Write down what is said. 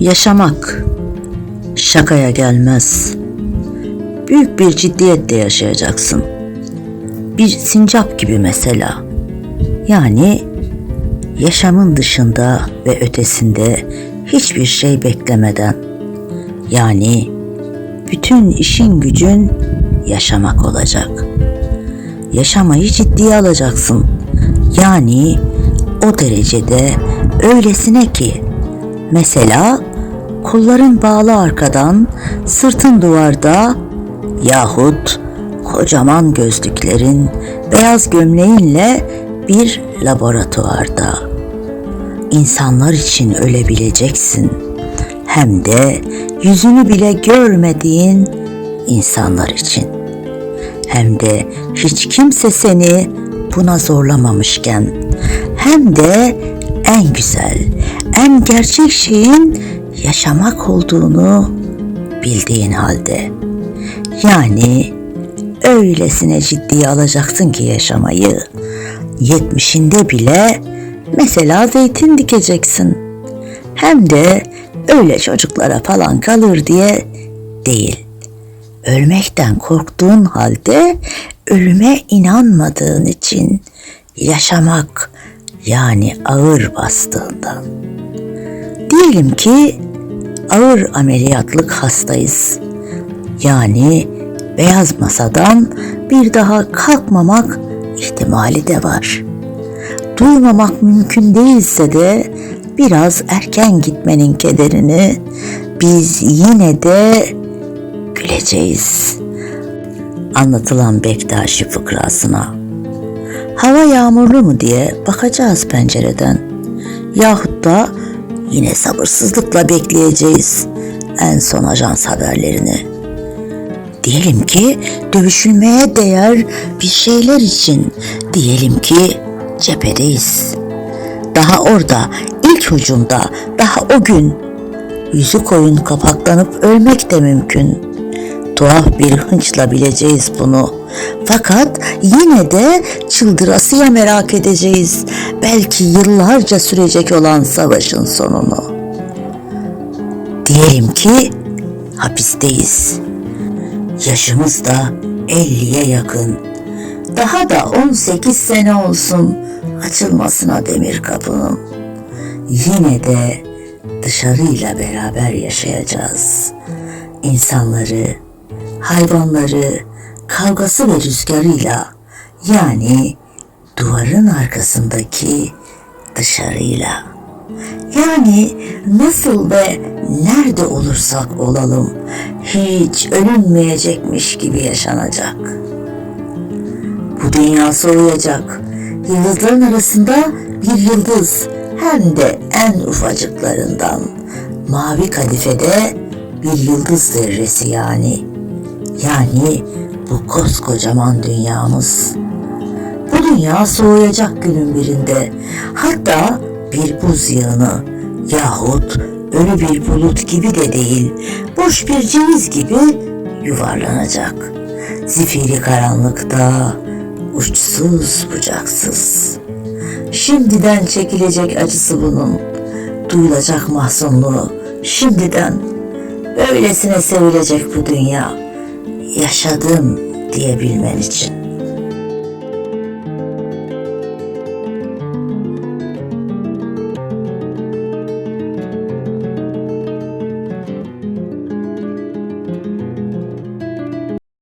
Yaşamak şakaya gelmez. Büyük bir ciddiyetle yaşayacaksın. Bir sincap gibi mesela. Yani yaşamın dışında ve ötesinde hiçbir şey beklemeden. Yani bütün işin gücün yaşamak olacak. Yaşamayı ciddiye alacaksın. Yani o derecede öylesine ki mesela kolların bağlı arkadan, sırtın duvarda yahut kocaman gözlüklerin, beyaz gömleğinle bir laboratuvarda. İnsanlar için ölebileceksin. Hem de yüzünü bile görmediğin insanlar için. Hem de hiç kimse seni buna zorlamamışken hem de en güzel, en gerçek şeyin yaşamak olduğunu bildiğin halde. Yani öylesine ciddiye alacaksın ki yaşamayı. Yetmişinde bile mesela zeytin dikeceksin. Hem de öyle çocuklara falan kalır diye değil. Ölmekten korktuğun halde ölüme inanmadığın için yaşamak yani ağır bastığından. Diyelim ki ağır ameliyatlık hastayız. Yani beyaz masadan bir daha kalkmamak ihtimali de var. Duymamak mümkün değilse de biraz erken gitmenin kederini biz yine de güleceğiz. Anlatılan Bektaşi fıkrasına. Hava yağmurlu mu diye bakacağız pencereden. Yahut da yine sabırsızlıkla bekleyeceğiz en son ajans haberlerini. Diyelim ki dövüşülmeye değer bir şeyler için. Diyelim ki cephedeyiz. Daha orada, ilk hücumda, daha o gün yüzü koyun kapaklanıp ölmek de mümkün. Tuhaf bir hınçla bileceğiz bunu. Fakat yine de çıldırasıya merak edeceğiz. Belki yıllarca sürecek olan savaşın sonunu. Diyelim ki hapisteyiz. Yaşımız da 50'ye yakın. Daha da 18 sene olsun açılmasına demir kapının. Yine de dışarıyla beraber yaşayacağız. İnsanları, hayvanları, kavgası ve rüzgarıyla yani duvarın arkasındaki dışarıyla. Yani nasıl ve nerede olursak olalım hiç ölünmeyecekmiş gibi yaşanacak. Bu dünya soğuyacak. Yıldızların arasında bir yıldız hem de en ufacıklarından. Mavi kadifede bir yıldız zerresi yani. Yani bu koskocaman dünyamız. Dünya soğuyacak günün birinde. Hatta bir buz yığını yahut ölü bir bulut gibi de değil, boş bir ceviz gibi yuvarlanacak. Zifiri karanlıkta, uçsuz bucaksız. Şimdiden çekilecek acısı bunun, duyulacak mahzunluğu şimdiden. Böylesine sevilecek bu dünya, yaşadım diyebilmen için.